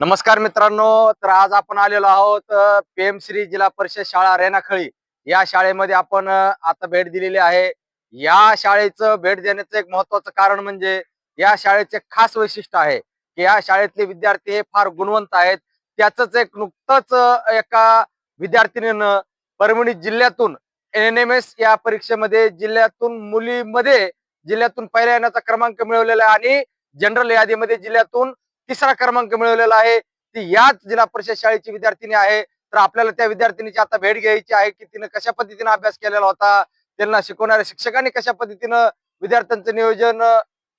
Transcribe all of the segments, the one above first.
नमस्कार मित्रांनो तर आज आपण आलेलो आहोत पीएम श्री जिल्हा परिषद शाळा रेनाखळी या शाळेमध्ये आपण आता भेट दिलेली आहे. या शाळेचं भेट देण्याचं एक महत्वाचं कारण म्हणजे या शाळेचे खास वैशिष्ट्य आहे की या शाळेतले विद्यार्थी हे फार गुणवंत आहेत. त्याच एक नुकतंच एका विद्यार्थिनीनं परभणी जिल्ह्यातून एन एम एस या परीक्षेमध्ये जिल्ह्यातून मुलीमध्ये जिल्ह्यातून पहिल्या येण्याचा क्रमांक मिळवलेला आहे आणि जनरल यादीमध्ये जिल्ह्यातून तिसरा क्रमांक मिळवलेला आहे. ती याच जिल्हा परिषद शाळेची विद्यार्थिनी आहे. तर आपल्याला त्या विद्यार्थिनीची आता भेट घ्यायची आहे की तिनं कशा पद्धतीने अभ्यास केलेला होता? त्यांना शिकवणाऱ्या शिक्षकांनी कशा पद्धतीनं विद्यार्थ्यांचं नियोजन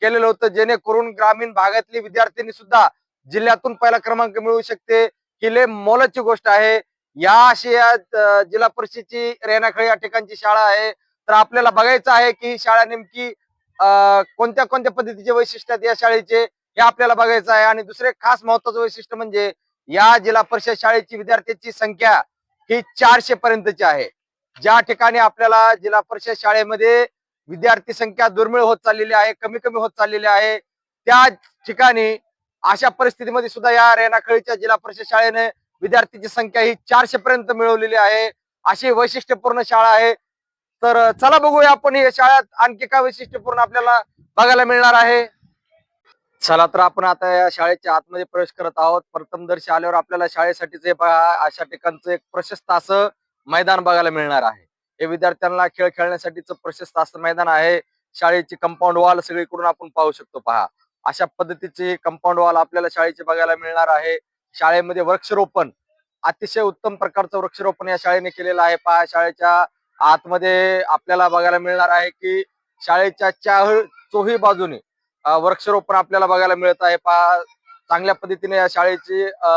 केलेलं होतं? जेणेकरून ग्रामीण भागातली विद्यार्थिनी सुद्धा जिल्ह्यातून पहिला क्रमांक मिळवू शकते. ही लय मोलाची गोष्ट आहे. या अशी या जिल्हा परिषदची रेणाखळी या ठिकाणची शाळा आहे. तर आपल्याला बघायचं आहे की ही शाळा नेमकी अ कोणत्या कोणत्या पद्धतीचे वैशिष्ट्य आहेत या शाळेचे? हे आपल्याला बघायचं आहे. आणि दुसरे खास महत्वाचं वैशिष्ट्य म्हणजे या जिल्हा परिषद शाळेची विद्यार्थ्यांची संख्या ही चारशे पर्यंतची आहे. ज्या ठिकाणी आपल्याला जिल्हा परिषद शाळेमध्ये विद्यार्थी संख्या दुर्मिळ होत चाललेली आहे कमी कमी होत चाललेली आहे त्या ठिकाणी अशा परिस्थितीमध्ये सुद्धा या रेणाखळीच्या जिल्हा परिषद शाळेने विद्यार्थ्यांची संख्या ही चारशे पर्यंत मिळवलेली आहे. अशी वैशिष्ट्यपूर्ण शाळा आहे. तर चला बघूया आपण या शाळेत आणखी काय वैशिष्ट्यपूर्ण आपल्याला बघायला मिळणार आहे. चला तर आपण आता या शाळेच्या आतमध्ये प्रवेश करत आहोत. प्रथमदर्शी आल्यावर आपल्याला शाळेसाठीच बघा अशा ठिकाणचं एक प्रशस्त असं मैदान बघायला मिळणार आहे. हे विद्यार्थ्यांना खेळ खेळण्यासाठीच प्रशस्त असं मैदान आहे. शाळेची कंपाऊंड वॉल सगळीकडून आपण पाहू शकतो. पहा अशा पद्धतीची कंपाऊंड वॉल आपल्याला शाळेची बघायला मिळणार आहे. शाळेमध्ये वृक्षरोपण अतिशय उत्तम प्रकारचं वृक्षरोपण या शाळेने केलेलं आहे. पहा शाळेच्या आतमध्ये आपल्याला बघायला मिळणार आहे की शाळेच्या चार चोही बाजूने वृक्षारोपण आपल्याला बघायला मिळत आहे. पहा चांगल्या पद्धतीने या शाळेची अ,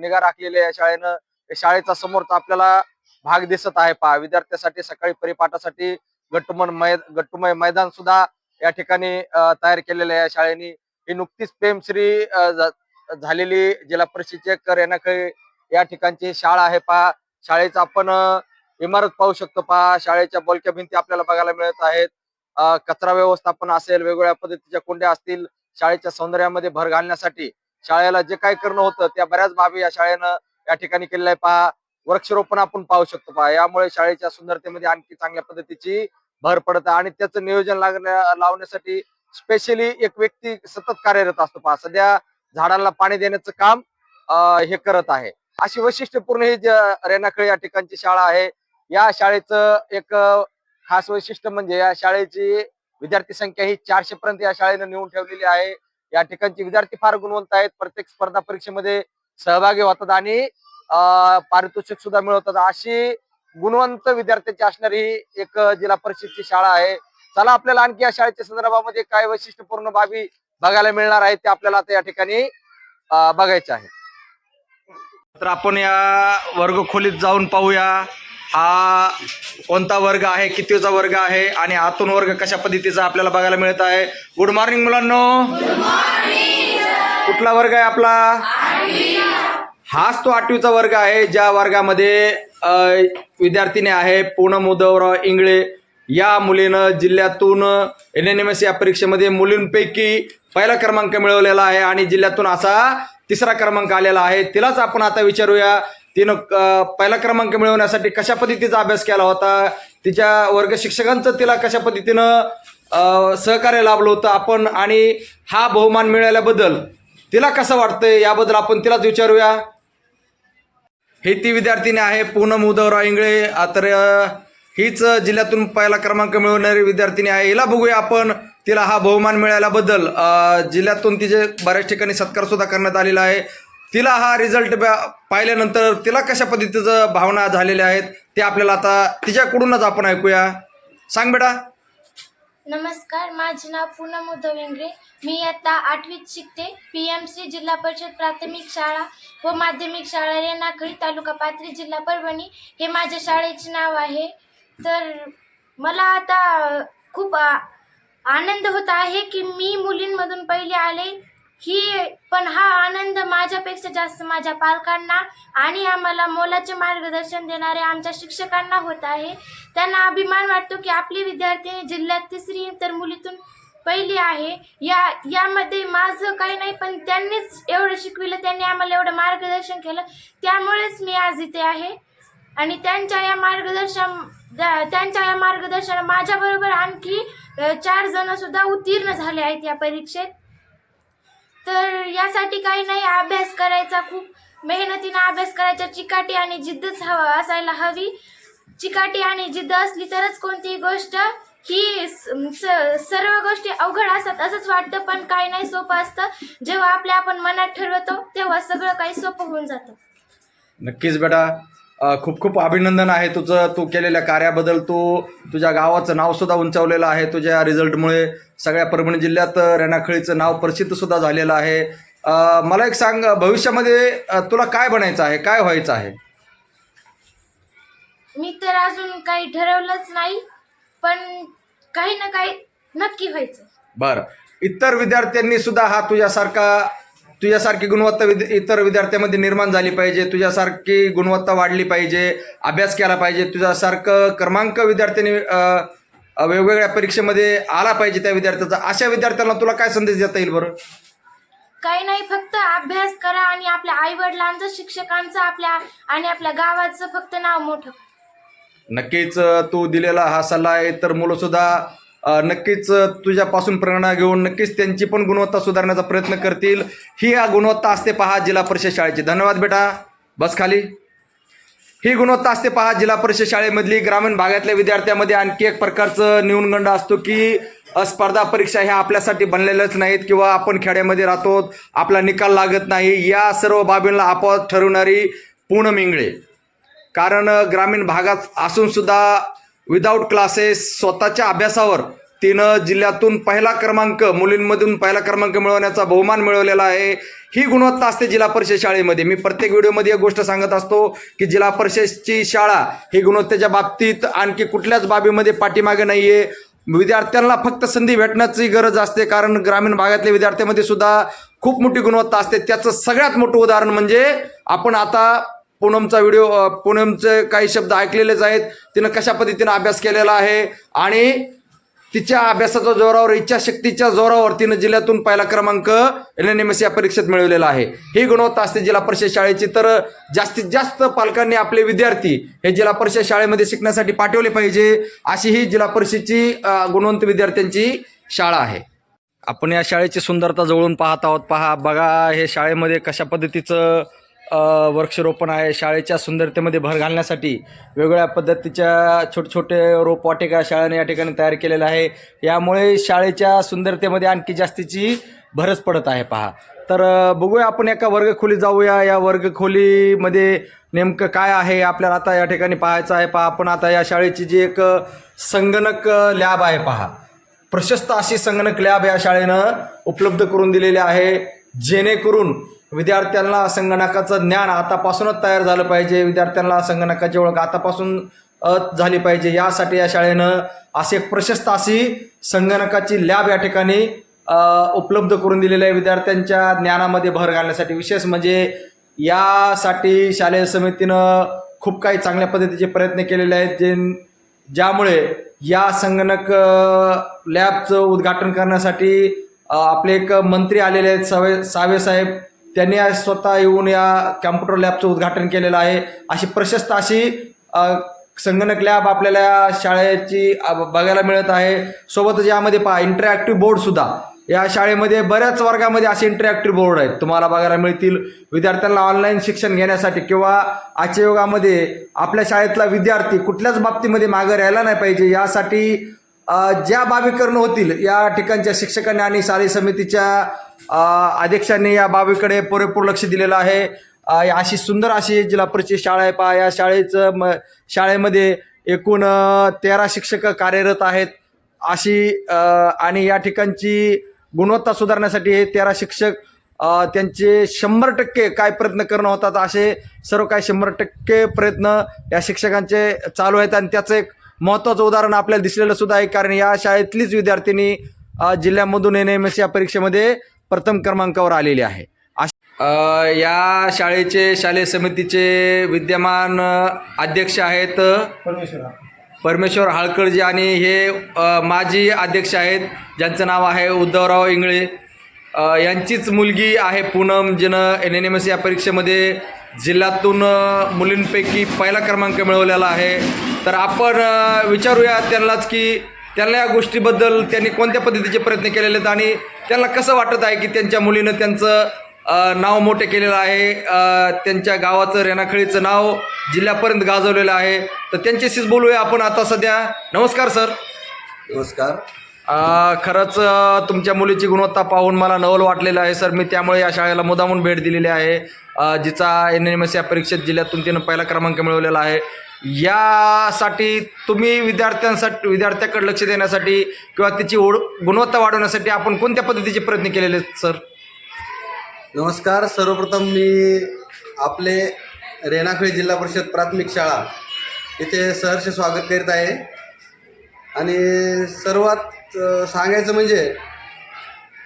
निगा राखलेली या शाळेनं शाळेचा समोरचा आपल्याला भाग दिसत आहे. पहा विद्यार्थ्यांसाठी सकाळी परिपाठासाठी गट्टुमन मै गट्टुमय मैदान सुद्धा या ठिकाणी तयार केलेलं आहे. या शाळेने ही नुकतीच प्रेमश्री झालेली जिल्हा परिषदेची कर रेणाखळी या ठिकाणची शाळा आहे. पहा शाळेचा आपण इमारत पाहू शकतो. पहा शाळेच्या बोलक्या भिंती आपल्याला बघायला मिळत आहेत. कचरा व्यवस्थापन असेल वेगवेगळ्या पद्धतीच्या कुंड्या असतील शाळेच्या सौंदर्यामध्ये भर घालण्यासाठी शाळेला जे काही करणं होतं त्या बऱ्याच बाबी या शाळेनं या ठिकाणी केलेल्या आहे पहा वृक्षारोपण आपण पाहू शकतो. पहा यामुळे शाळेच्या सुंदरतेमध्ये आणखी चांगल्या पद्धतीची भर पडत आहे आणि त्याचं नियोजन लागण्या लावण्यासाठी स्पेशली एक व्यक्ती सतत कार्यरत असतो. पहा सध्या झाडांना पाणी देण्याचं काम हे करत आहे. अशी वैशिष्ट्यपूर्ण ही रेनाखळी या ठिकाणची शाळा आहे. या शाळेचं एक खास वैशिष्ट्य म्हणजे या शाळेची विद्यार्थी संख्या ही चारशे पर्यंत या शाळेनं नेऊन ठेवलेली आहे. या ठिकाणचे विद्यार्थी फार गुणवंत आहेत. प्रत्येक स्पर्धा परीक्षेमध्ये सहभागी होतात आणि पारितोषिक सुद्धा मिळवतात. अशी गुणवंत विद्यार्थ्यांची असणारी ही एक जिल्हा परिषदची शाळा आहे. चला आपल्याला आणखी या शाळेच्या संदर्भामध्ये काय वैशिष्ट्यपूर्ण बाबी बघायला मिळणार आहेत ते आपल्याला आता या ठिकाणी अं, बघायचे आहे. तर आपण या वर्ग खोलीत जाऊन पाहूया. हा कोणता वर्ग आहे कितीचा वर्ग आहे आणि आतून वर्ग कशा पद्धतीचा आपल्याला बघायला मिळत आहे? गुड मॉर्निंग मुलांनो. कुठला वर्ग आहे आपला? हाच तो आठवीचा वर्ग आहे. ज्या वर्गामध्ये विद्यार्थिनी आहे पूनम उद्धवराव इंगळे. या मुलीनं जिल्ह्यातून एन एन एम एस या परीक्षेमध्ये मुलींपैकी पहिला क्रमांक मिळवलेला आहे आणि जिल्ह्यातून असा तिसरा क्रमांक आलेला आहे. तिलाच आपण आता विचारूया. तिनं पहिला क्रमांक मिळवण्यासाठी कशा पद्धतीचा अभ्यास केला होता? तिच्या वर्ग शिक्षकांचं तिला कशा पद्धतीनं सहकार्य लाभलं होतं आपण? आणि हा बहुमान मिळाल्याबद्दल तिला कसं वाटतंय? याबद्दल आपण तिलाच विचारूया. हे ती विद्यार्थिनी आहे पूनम उदवराव इंगळे. तर हीच जिल्ह्यातून पहिला क्रमांक मिळवणारी विद्यार्थिनी आहे. हिला बघूया आपण. तिला हा बहुमान मिळाल्याबद्दल जिल्ह्यातून तिचे बऱ्याच ठिकाणी सत्कार सुद्धा करण्यात आलेला आहे. तिला हा रिझल्ट पाहिल्यानंतर तिला कशा पद्धतीचं भावना झालेल्या आहेत ते आपल्याला आता तिच्याकडूनच आपण ऐकूया. सांग बेटा. नमस्कार माझे नाव पूनम उद्धव इंगळे मी आता आठवीत शिकते. पी एम सी जिल्हा परिषद प्राथमिक शाळा व माध्यमिक शाळा रेणाखळी तालुका पाथरी जिल्हा परभणी हे माझ्या शाळेचे नाव आहे. तर मला आता खूप आनंद होत आहे की मी मुलींमधून पहिले आले. ही पण हा आनंद माझ्यापेक्षा जास्त माझ्या पालकांना आणि आम्हाला मोलाचे मार्गदर्शन देणाऱ्या आमच्या शिक्षकांना होत आहे. त्यांना अभिमान वाटतो की आपली विद्यार्थिनी जिल्ह्यात तिसरी तर मुलीतून पहिली आहे. या यामध्ये माझं काही नाही पण त्यांनीच एवढं शिकविलं त्यांनी आम्हाला एवढं मार्गदर्शन केलं. त्यामुळेच मी आज इथे आहे. आणि त्यांच्या या मार्गदर्शन त्यांच्या या मार्गदर्शना माझ्याबरोबर आणखी चार जण सुद्धा उत्तीर्ण झाले आहेत या परीक्षेत. तर यासाठी काही नाही अभ्यास करायचा खूप. मेहनतीनं अभ्यास करायचा. चिकाटी आणि जिद्दच हवा असायला हवी. चिकाटी आणि जिद्द असली तरच कोणतीही गोष्ट ही स- सर्व गोष्टी अवघड असतात असंच वाटतं. पण काही नाही सोपं असतं. जेव्हा आपल्या आपण मनात ठरवतो तेव्हा सगळं काही सोपं होऊन जातं. नक्कीच बेटा. खूप खूप अभिनंदन आहे तुझं तू केलेल्या कार्याबद्दल. तू तुझ्या गावाचं नाव सुद्धा उंचावलेलं आहे. तुझ्या रिझल्टमुळे सगळ्या परभणी जिल्ह्यात रेणाखळीचं नाव प्रसिद्ध सुद्धा झालेलं आहे. मला एक सांग भविष्यामध्ये तुला काय बनायचं आहे? काय व्हायचं आहे? मी तर अजून काही ठरवलंच नाही पण काही ना काही नक्की व्हायचं. बरं. इतर विद्यार्थ्यांनी सुद्धा हा तुझ्यासारखा तुझ्यासारखी गुणवत्ता विद इतर विद्यार्थ्यांमध्ये निर्माण झाली पाहिजे तुझ्यासारखी गुणवत्ता वाढली पाहिजे अभ्यास केला पाहिजे तुझ्यासारखं क्रमांक विद्यार्थ्यांनी वेगवेगळ्या परीक्षेमध्ये आला पाहिजे त्या विद्यार्थ्याचा अशा विद्यार्थ्यांना तुला काय संदेश देता येईल बरं काही नाही फक्त अभ्यास करा आणि आपल्या आई वडिलांचं शिक्षकांचं आपल्या आणि आपल्या गावाचं फक्त नाव मोठं. नक्कीच तू दिलेला हा सल्ला आहे तर मुलंसुद्धा अ, नक्कीच तुझ्यापासून प्रेरणा घेऊन नक्कीच त्यांची पण गुणवत्ता सुधारण्याचा प्रयत्न करतील. ही या गुणवत्ता असते पहा जिल्हा परिषद शाळेची. धन्यवाद बेटा. बस खाली. ही गुणवत्ता असते पहा जिल्हा परिषद शाळेमधली. ग्रामीण भागातल्या विद्यार्थ्यांमध्ये आणखी एक प्रकारचं न्यूनगंड असतो की स्पर्धा परीक्षा ह्या आपल्यासाठी बनलेल्याच नाहीत किंवा आपण खेड्यामध्ये राहतो आपला निकाल लागत नाही. या सर्व बाबींना आपोआप ठरवणारी पूर्ण मिंगळे. कारण ग्रामीण भागात असून सुद्धा विदाऊट क्लासेस स्वतःच्या अभ्यासावर तिनं जिल्ह्यातून पहिला क्रमांक मुलींमधून पहिला क्रमांक मिळवण्याचा बहुमान मिळवलेला आहे. ही गुणवत्ता असते जिल्हा परिषद शाळेमध्ये. मी प्रत्येक व्हिडिओमध्ये एक गोष्ट सांगत असतो की जिल्हा परिषदची शाळा ही गुणवत्तेच्या बाबतीत आणखी कुठल्याच बाबीमध्ये पाठीमागे नाही आहे विद्यार्थ्यांना फक्त संधी भेटण्याची गरज असते कारण ग्रामीण भागातल्या विद्यार्थ्यांमध्ये सुद्धा खूप मोठी गुणवत्ता असते. त्याचं सगळ्यात मोठं उदाहरण म्हणजे आपण आता पूनमचा व्हिडिओ पूनमचे काही शब्द ऐकलेलेच आहेत. तिनं कशा पद्धतीनं अभ्यास केलेला आहे आणि तिच्या अभ्यासाच्या जोरावर इच्छाशक्तीच्या जोरावर तिनं जिल्ह्यातून पहिला क्रमांक एन एन एम एस या परीक्षेत मिळवलेला आहे. ही गुणवत्ता असते जिल्हा परिषद शाळेची. तर जास्तीत जास्त पालकांनी आपले विद्यार्थी हे जिल्हा परिषद शाळेमध्ये शिकण्यासाठी पाठवले पाहिजे अशी ही जिल्हा परिषदची गुणवंत विद्यार्थ्यांची शाळा आहे. आपण या शाळेची सुंदरता जवळून पाहत आहोत. पहा बघा हे शाळेमध्ये कशा पद्धतीचं वृक्षरोपण आहे. शाळेच्या सुंदरतेमध्ये भर घालण्यासाठी वेगवेगळ्या पद्धतीच्या छोटे छोटे रोपवाटिका शाळेने या ठिकाणी तयार केलेल्या आहे. यामुळे शाळेच्या सुंदरतेमध्ये आणखी जास्तीची भरच पडत आहे पहा. तर बघूया आपण एका वर्गखोलीत जाऊया. या वर्गखोलीमध्ये नेमकं काय आहे आपल्याला आता या ठिकाणी पाहायचं आहे. पहा आपण आता या शाळेची जी एक संगणक लॅब आहे पहा. प्रशस्त अशी संगणक लॅब या शाळेनं उपलब्ध करून दिलेली आहे. जेणेकरून विद्यार्थ्यांना संगणकाचं ज्ञान आतापासूनच तयार झालं पाहिजे. विद्यार्थ्यांना संगणकाची ओळख आतापासून झाली पाहिजे. यासाठी या शाळेनं असे प्रशस्त अशी संगणकाची लॅब या ठिकाणी उपलब्ध करून दिलेली आहे. विद्यार्थ्यांच्या ज्ञानामध्ये भर घालण्यासाठी. विशेष म्हणजे यासाठी शालेय समितीनं खूप काही चांगल्या पद्धतीचे प्रयत्न केलेले आहेत जे ज्यामुळे या संगणक लॅबचं उद्घाटन करण्यासाठी आपले एक मंत्री आलेले आहेत सावे सावे साहेब. त्यांनी आज स्वतः येऊन या कॅम्प्युटर लॅबचं उद्घाटन केलेलं आहे. अशी प्रशस्त अशी संगणक लॅब आपल्याला या शाळेची बघायला मिळत आहे. सोबतच यामध्ये पहा इंटरॅक्टिव्ह बोर्डसुद्धा या शाळेमध्ये बऱ्याच वर्गामध्ये असे इंटरॅक्टिव्ह बोर्ड आहेत. तुम्हाला बघायला मिळतील. विद्यार्थ्यांना ऑनलाईन शिक्षण घेण्यासाठी किंवा आजच्या युगामध्ये आपल्या शाळेतला विद्यार्थी कुठल्याच बाबतीमध्ये मागे राहायला नाही पाहिजे. यासाठी ज्या बाबी करणं होतील या ठिकाणच्या शिक्षकांनी आणि शालेय समितीच्या अध्यक्षांनी या बाबीकडे पुरेपूर लक्ष दिलेलं आहे. अशी सुंदर अशी जिल्हा परिषद शाळा आहे पहा या शाळेचं म शाळेमध्ये एकूण तेरा शिक्षक कार्यरत आहेत. अशी आणि या ठिकाणची गुणवत्ता सुधारण्यासाठी हे तेरा शिक्षक त्यांचे शंभर टक्के काय प्रयत्न करणं होतात असे सर्व काही शंभर टक्के प्रयत्न या शिक्षकांचे चालू आहेत. आणि त्याचं एक महत्त्वाचं उदाहरण आपल्याला दिसलेलं सुद्धा आहे कारण या शाळेतलीच विद्यार्थिनी जिल्ह्यामधून एन एम एस या परीक्षेमध्ये प्रथम क्रमांकावर आलेली आहे. या शाळेचे शालेय समितीचे विद्यमान अध्यक्ष आहेत परमेश्वरा परमेश्वर हाळकळजी आणि हे माजी अध्यक्ष आहेत ज्यांचं नाव आहे उद्धवराव इंगळे. यांचीच मुलगी आहे पूनम जिनं एन एन एम एस या परीक्षेमध्ये जिल्ह्यातून मुलींपैकी पहिला क्रमांक मिळवलेला आहे. तर आपण विचारूया त्यांनाच की त्यांना या गोष्टीबद्दल त्यांनी कोणत्या पद्धतीचे प्रयत्न केलेले आहेत आणि त्यांना कसं वाटत आहे की त्यांच्या मुलीनं त्यांचं नाव मोठे केलेलं आहे त्यांच्या गावाचं रेणाखळीचं नाव जिल्ह्यापर्यंत गाजवलेलं आहे. तर त्यांच्याशीच बोलूया आपण आता सध्या. नमस्कार सर. नमस्कार. खरंच तुमच्या मुलीची गुणवत्ता पाहून मला नवल वाटलेलं आहे सर. मी त्यामुळे या शाळेला मुदामून भेट दिलेली आहे. जिचा एन एम एस या परीक्षेत जिल्ह्यातून तिनं पहिला क्रमांक मिळवलेला आहे. यासाठी तुम्ही विद्यार्थ्यांसाठी विद्यार्थ्याकडे लक्ष देण्यासाठी किंवा तिची ओढ गुणवत्ता वाढवण्यासाठी आपण कोणत्या पद्धतीचे प्रयत्न केलेले आहेत सर? नमस्कार. सर्वप्रथम मी आपले रेणाखळी जिल्हा परिषद प्राथमिक शाळा इथे सहर्ष स्वागत करीत आहे. आणि सर्वात सांगायचं म्हणजे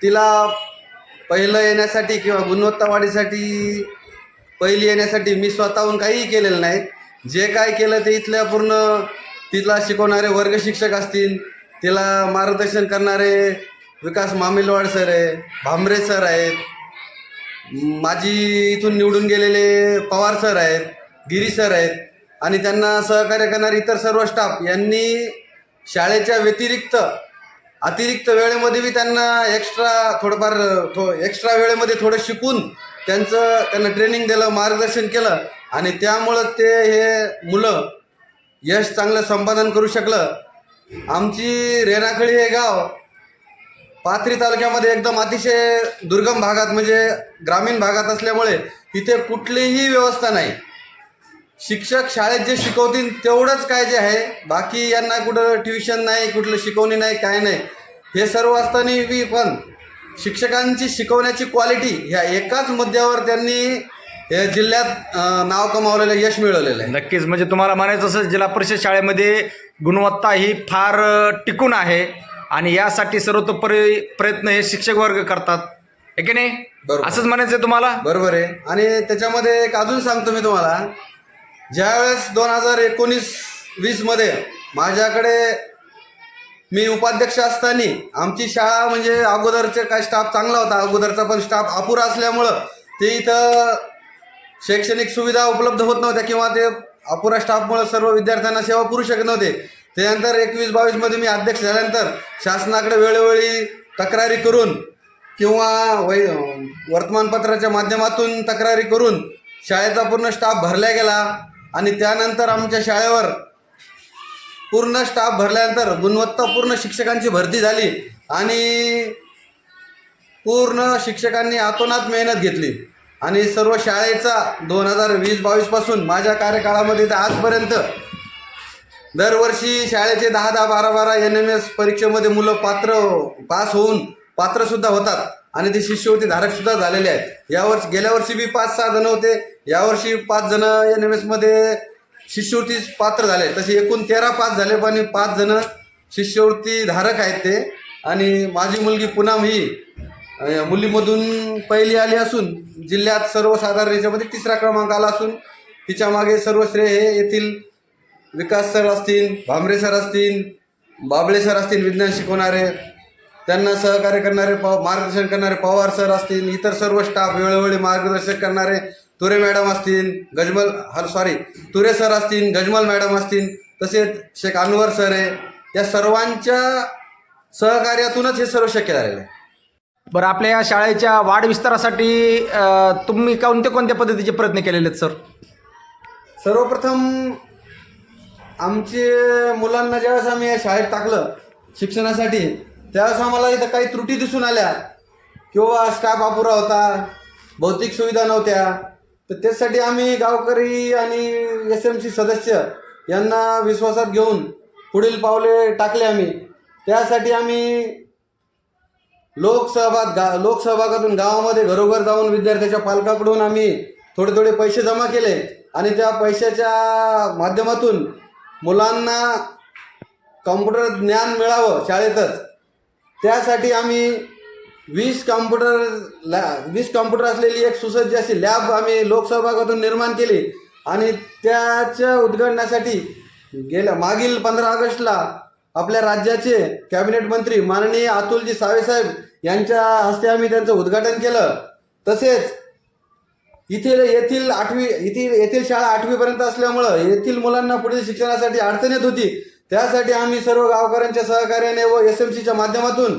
तिला पहिलं येण्यासाठी किंवा गुणवत्ता वाढीसाठी पहिली येण्यासाठी मी स्वतःहून काहीही केलेलं नाही. जे काय केलं ते इथल्या पूर्ण तिला शिकवणारे वर्ग शिक्षक असतील तिला मार्गदर्शन करणारे विकास मामिलवाड सर आहे भांबरे सर आहेत माझी इथून निवडून गेलेले पवार सर आहेत गिरी सर आहेत आणि त्यांना सहकार्य करणारे इतर सर्व स्टाफ यांनी शाळेच्या व्यतिरिक्त अतिरिक्त वेळेमध्ये बी त्यांना एक्स्ट्रा थोडंफार थो एक्स्ट्रा वेळेमध्ये थोडं शिकून त्यांचं त्यांना ट्रेनिंग दिलं मार्गदर्शन केलं. आणि त्यामुळं ते हे मुलं यश चांगलं संपादन करू शकलं. आमची रेणाखळी हे गाव पाथरी तालुक्यामध्ये एकदम अतिशय दुर्गम भागात म्हणजे ग्रामीण भागात असल्यामुळे तिथे कुठलीही व्यवस्था नाही. शिक्षक शाळेत जे शिकवतील तेवढंच काय जे आहे बाकी यांना कुठं ट्युशन नाही कुठलं शिकवणी नाही काय नाही हे सर्व असताना बी पण शिक्षकांची शिकवण्याची क्वालिटी ह्या एकाच मुद्द्यावर त्यांनी जिल्ह्यात नाव कमावलेलं यश मिळवलेलं आहे. नक्कीच. म्हणजे तुम्हाला म्हणायचं असं जिल्हा परिषद शाळेमध्ये गुणवत्ता ही फार टिकून आहे आणि यासाठी सर्वतोपरी प्रयत्न हे शिक्षक वर्ग करतात. आहे की नाही? बरोबर. असंच म्हणायचं तुम्हाला? बरोबर आहे. आणि त्याच्यामध्ये एक अजून सांगतो मी तुम्हाला. ज्यावेळेस दोन हजार एकोणीस वीसमध्ये माझ्याकडे मी उपाध्यक्ष असताना आमची शाळा म्हणजे अगोदरचे काय स्टाफ चांगला होता अगोदरचा पण स्टाफ अपुरा असल्यामुळं ते इथं शैक्षणिक सुविधा उपलब्ध होत नव्हत्या किंवा ते अपुरा स्टाफमुळं सर्व विद्यार्थ्यांना सेवा पुरू शकत नव्हते. त्यानंतर एकवीस बावीसमध्ये मी अध्यक्ष झाल्यानंतर शासनाकडे वेळोवेळी तक्रारी करून किंवा वै वर्तमानपत्राच्या माध्यमातून तक्रारी करून शाळेचा पूर्ण स्टाफ भरला गेला. आणि त्यानंतर आमच्या शाळेवर पूर्ण स्टाफ भरल्यानंतर गुणवत्तापूर्ण शिक्षकांची भरती झाली आणि पूर्ण शिक्षकांनी आतोनात मेहनत घेतली. आणि सर्व शाळेचा दोन हजार वीस बावीसपासून माझ्या कार्यकाळामध्ये तर आजपर्यंत दरवर्षी शाळेचे दहा दहा बारा बारा एन एम एस परीक्षेमध्ये मुलं पात्र पास होऊन पात्रसुद्धा होतात. आणि ते शिष्यवृत्ती धारकसुद्धा झालेले आहेत. यावर्षी गेल्या वर्षी बी पाच सहा जण होते. यावर्षी पाच जण एन एम एसमध्ये शिष्यवृत्ती पात्र झाले. तसे एकूण तेरा पास झाले पण पाच जण शिष्यवृत्ती धारक आहेत ते. आणि माझी मुलगी पुनम ही मुलीमधून पहिली आली असून जिल्ह्यात सर्वसाधारण याच्यामध्ये तिसरा क्रमांक आला असून तिच्यामागे सर्व श्रेय हे येथील विकास सर असतील भांबरे सर असतील बाबळे सर असतील विज्ञान शिकवणारे त्यांना सहकार्य करणारे प मार्गदर्शन करणारे पवार सर असतील इतर सर्व स्टाफ वेळोवेळी मार्गदर्शन करणारे तुरे मॅडम असतील गजमल हर सॉरी तुरे सर असतील गजमल मॅडम असतील तसेच शेख अनवर सर आहे या सर्वांच्या सहकार्यातूनच हे सर्व शक्य झालेलं आहे. बरं आपल्या या शाळेच्या वाढ विस्तारासाठी तुम्ही कोणत्या कोणत्या पद्धतीचे प्रयत्न केलेले आहेत सर सर्वप्रथम आमचे मुलांना ज्यावेळेस आम्ही या शाळेत टाकलं शिक्षणासाठी त्यावेळेस आम्हाला इथं काही त्रुटी दिसून आल्या. किंवा स्टाफ अपुरा होता भौतिक सुविधा नव्हत्या तर त्यासाठी आम्ही गावकरी आणि एस एम सी सदस्य यांना विश्वासात घेऊन पुढील पावले टाकले आम्ही. त्यासाठी आम्ही लोकसहभाग गा लोकसहभागातून गावामध्ये घरोघर जाऊन विद्यार्थ्याच्या पालकाकडून आम्ही थोडे थोडे पैसे जमा केले आणि त्या पैशाच्या माध्यमातून मुलांना कॉम्प्युटर ज्ञान मिळावं शाळेतच. त्यासाठी आम्ही वीस कॉम्प्युटर लॅ वीस कॉम्प्युटर असलेली एक सुसज्ज अशी लॅब आम्ही लोकसहभागातून निर्माण केली. आणि त्याच्या उद्घाटनासाठी गेल्या मागील पंधरा ऑगस्टला आपल्या राज्याचे कॅबिनेट मंत्री माननीय अतुलजी सावेसाहेब यांच्या हस्ते आम्ही त्यांचं उद्घाटन केलं. तसेच इथे येथील आठवी येथील येथील शाळा आठवीपर्यंत असल्यामुळं येथील मुलांना पुढील शिक्षणासाठी अडचण येत होती. त्यासाठी आम्ही सर्व गावकऱ्यांच्या सहकार्याने व एस एम सीच्या माध्यमातून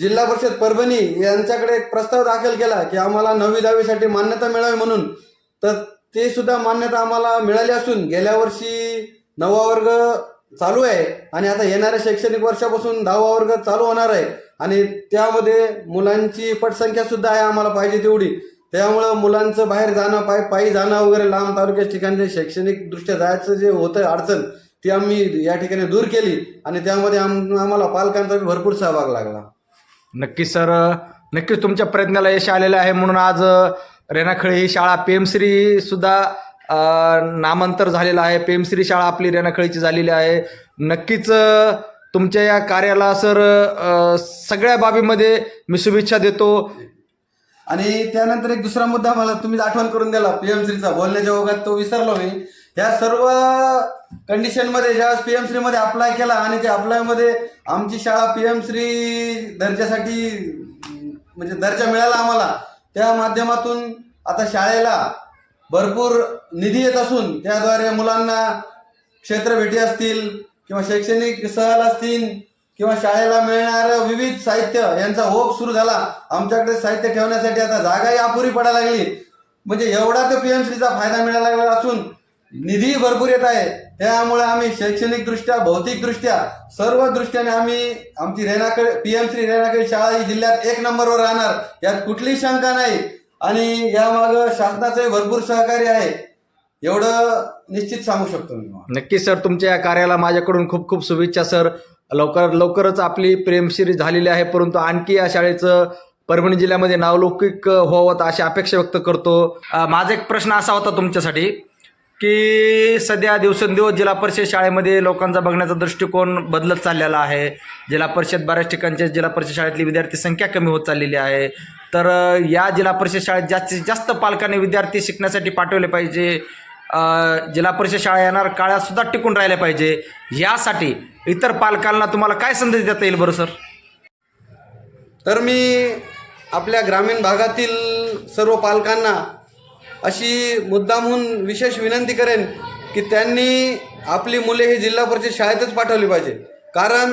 जिल्हा परिषद परभणी यांच्याकडे एक प्रस्ताव दाखल केला की आम्हाला नववी दहावीसाठी मान्यता मिळावी म्हणून. तर ते सुद्धा मान्यता आम्हाला मिळाली असून गेल्या वर्षी नववा वर्ग चालू आहे आणि आता येणाऱ्या शैक्षणिक वर्षापासून दहावा वर्ग चालू होणार आहे. आणि त्यामध्ये मुलांची पटसंख्या सुद्धा आहे आम्हाला पाहिजे तेवढी. त्यामुळं मुलांचं बाहेर जाणं पाय पायी जाणं वगैरे लांब तालुक्या ठिकाणी जे शैक्षणिक दृष्ट्या जायचं जे होतं अडचण ती आम्ही या ठिकाणी दूर केली. आणि त्यामध्ये आम आम्हाला पालकांचा भरपूर सहभाग लागला. नक्कीच सर. नक्कीच तुमच्या प्रयत्नाला यश आलेलं आहे म्हणून आज रेणाखळे ही शाळा पीएमश्री सुद्धा नामांतर झालेलं आहे. पेमश्री शाळा आपली रेणाखळीची झालेली आहे. नक्कीच तुमच्या या कार्याला सर सगळ्या बाबीमध्ये मी शुभेच्छा देतो. आणि त्यानंतर एक दुसरा मुद्दा मला तुम्ही आठवण करून दिला पीएमश्रीचा बोलण्याच्या ओघात तो विसरलो मी. या सर्व कंडिशनमध्ये ज्यावेळेस पीएमश्रीमध्ये अप्लाय केला आणि त्या अप्लायमध्ये आमची शाळा पी एम श्री दर्जासाठी म्हणजे दर्जा मिळाला आम्हाला. त्या माध्यमातून आता शाळेला भरपूर निधी येत असून त्याद्वारे मुलांना क्षेत्रभेटी असतील किंवा शैक्षणिक सहल असतील किंवा शाळेला मिळणारं विविध साहित्य यांचा ओघ सुरू झाला. आमच्याकडे साहित्य ठेवण्यासाठी आता जागाही अपुरी पडायला लागली. म्हणजे एवढा त्या पी एम श्रीचा फायदा मिळायला लागला असून निधी भरपूर येत आहे. त्यामुळे आम्ही शैक्षणिक दृष्ट्या भौतिक दृष्ट्या सर्व दृष्ट्याने आम्ही आमची रेणाकडे श्री रेणाकडे शाळा ही जिल्ह्यात एक नंबरवर राहणार. यात कुठलीही शंका नाही. आणि यामागं शासनाचंही भरपूर सहकार्य आहे. एवढं निश्चित सांगू शकतो मी नक्कीच सर. तुमच्या या कार्याला माझ्याकडून खूप खूप शुभेच्छा सर. लवकर लवकरच आपली प्रेमशिरी झालेली आहे परंतु आणखी या शाळेचं परभणी जिल्ह्यामध्ये नावलौकिक अ, व्हावं अशी अपेक्षा व्यक्त करतो. माझा एक प्रश्न असा होता तुमच्यासाठी. की सध्या दिवसेंदिवस जिल्हा परिषद शाळेमध्ये लोकांचा बघण्याचा दृष्टिकोन बदलत चाललेला आहे. जिल्हा परिषद बऱ्याच ठिकाणच्या जिल्हा परिषद शाळेतली विद्यार्थी संख्या कमी होत चाललेली आहे. तर या जिल्हा परिषद शाळेत जास्तीत जास्त पालकांनी विद्यार्थी शिकण्यासाठी पाठवले पाहिजे. जिल्हा परिषद शाळा येणार काळातसुद्धा टिकून राहिल्या पाहिजे. यासाठी इतर पालकांना तुम्हाला काय संदेश देता येईल बरं सर? तर मी आपल्या ग्रामीण भागातील सर्व पालकांना अशी मुद्दामहून विशेष विनंती करेन की त्यांनी आपली मुले ही जिल्हा परिषद शाळेतच पाठवली पाहिजे. कारण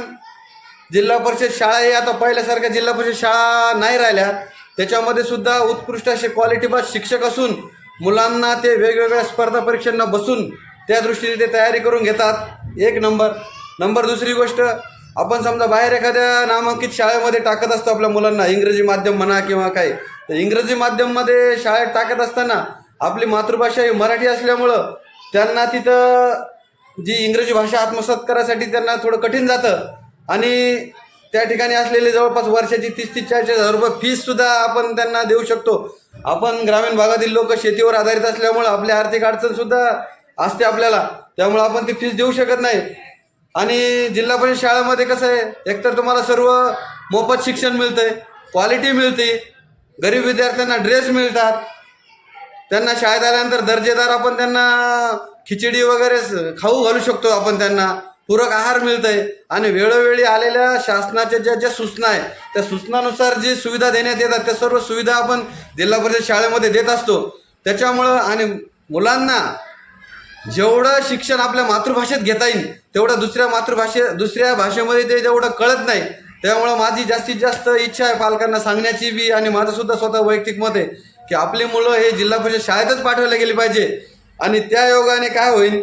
जिल्हा परिषद शाळा ही आता पहिल्यासारख्या जिल्हा परिषद शाळा नाही राहिल्या. त्याच्यामध्ये सुद्धा उत्कृष्ट असे क्वालिटीबाज शिक्षक असून मुलांना ते वेगवेगळ्या स्पर्धा परीक्षांना बसून त्या दृष्टीने ते तयारी करून घेतात. एक नंबर. नंबर दुसरी गोष्ट आपण समजा बाहेर एखाद्या नामांकित शाळेमध्ये टाकत असतो आपल्या मुलांना इंग्रजी माध्यम म्हणा किंवा काय तर इंग्रजी माध्यममध्ये शाळेत टाकत असताना आपली मातृभाषा ही मराठी असल्यामुळं त्यांना तिथं जी इंग्रजी भाषा आत्मसात करायसाठी त्यांना थोडं कठीण जातं. आणि त्या ठिकाणी असलेले जवळपास वर्षाची तीस तीस चाळीस हजार रुपये फीजसुद्धा आपण त्यांना देऊ शकतो. आपण ग्रामीण भागातील लोक शेतीवर आधारित असल्यामुळं आपली आर्थिक अडचणसुद्धा असते आपल्याला. त्यामुळं आपण ती फीस देऊ शकत नाही. आणि जिल्हा परिषद शाळेमध्ये कसं आहे एकतर तुम्हाला सर्व मोफत शिक्षण मिळतंय क्वालिटी मिळते गरीब विद्यार्थ्यांना ड्रेस मिळतात त्यांना शाळेत आल्यानंतर दर्जेदार आपण त्यांना खिचडी वगैरे खाऊ घालू शकतो आपण त्यांना पूरक आहार मिळतंय आणि वेळोवेळी आलेल्या शासनाच्या ज्या ज्या सूचना आहे त्या सूचनानुसार जी सुविधा देण्यात येतात त्या सर्व सुविधा आपण जिल्हा परिषद शाळेमध्ये देत असतो. त्याच्यामुळं आणि मुलांना जेवढं शिक्षण आपल्या मातृभाषेत घेता येईल तेवढं दुसऱ्या मातृभाषे दुसऱ्या भाषेमध्ये ते जेवढं कळत नाही त्यामुळं माझी जास्तीत जास्त इच्छा आहे पालकांना सांगण्याची बी आणि माझंसुद्धा स्वतः वैयक्तिक मत आहे की आपली मुलं हे जिल्हा परिषद शाळेतच पाठवले गेली पाहिजे. आणि त्या योगाने काय होईल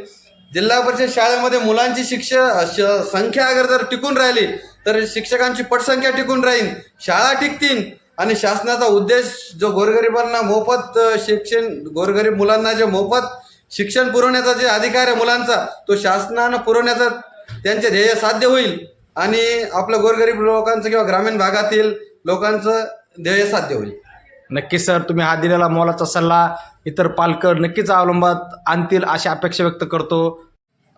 जिल्हा परिषद शाळेमध्ये मुलांची शिक्ष श- संख्या अगर जर टिकून राहिली तर शिक्षकांची पटसंख्या टिकून राहील शाळा टिकतील आणि शासनाचा उद्देश जो गोरगरिबांना मोफत शिक्षण गोरगरीब मुलांना जे मोफत शिक्षण पुरवण्याचा जे अधिकार आहे मुलांचा तो शासनानं पुरवण्याचा त्यांचे ध्येय साध्य होईल आणि आपलं गोरगरीब लोकांचं किंवा ग्रामीण भागातील लोकांचं ध्येय साध्य होईल. नक्कीच सर तुम्ही हा दिलेला मोलाचा सल्ला इतर पालकर नक्कीच अवलंबात आणतील अशी अपेक्षा व्यक्त करतो.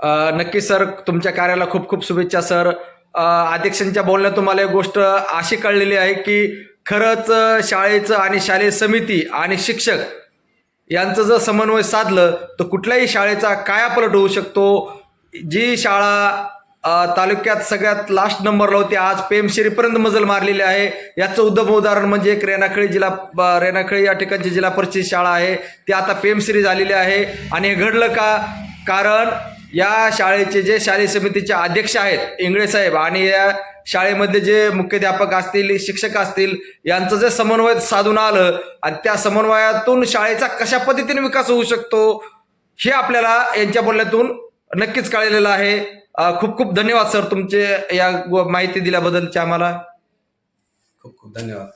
नक्की नक्कीच सर तुमच्या कार्याला खूप खूप शुभेच्छा सर. अध्यक्षांच्या बोलण्यात तुम्हाला एक गोष्ट अशी कळलेली आहे की खरंच शाळेचं आणि शालेय समिती आणि शिक्षक यांचं जर समन्वय साधलं तर कुठल्याही शाळेचा कायापलट होऊ शकतो? जी शाळा तालुक्यात सगळ्यात लास्ट नंबरला होती आज पेमशिरीपर्यंत मजल मारलेली आहे. याचं उद्दम उदाहरण म्हणजे एक रेणाखळी जिल्हा रेनाखळी रेणाखळी या ठिकाणची जिल्हा परिषद शाळा आहे. ती आता पेमशिरी झालेली आहे. आणि हे घडलं का? कारण या शाळेचे जे शालेय समितीचे अध्यक्ष आहेत इंगळे साहेब आणि या शाळेमधले जे मुख्याध्यापक असतील शिक्षक असतील यांचं जे समन्वय साधून आलं आणि त्या समन्वयातून शाळेचा कशा पद्धतीने विकास होऊ शकतो हे आपल्याला यांच्या बोलण्यातून नक्कीच कळलेलं आहे. खूप खूप धन्यवाद सर तुमचे या माहिती दिल्याबद्दलचे आम्हाला. खूप खूप धन्यवाद.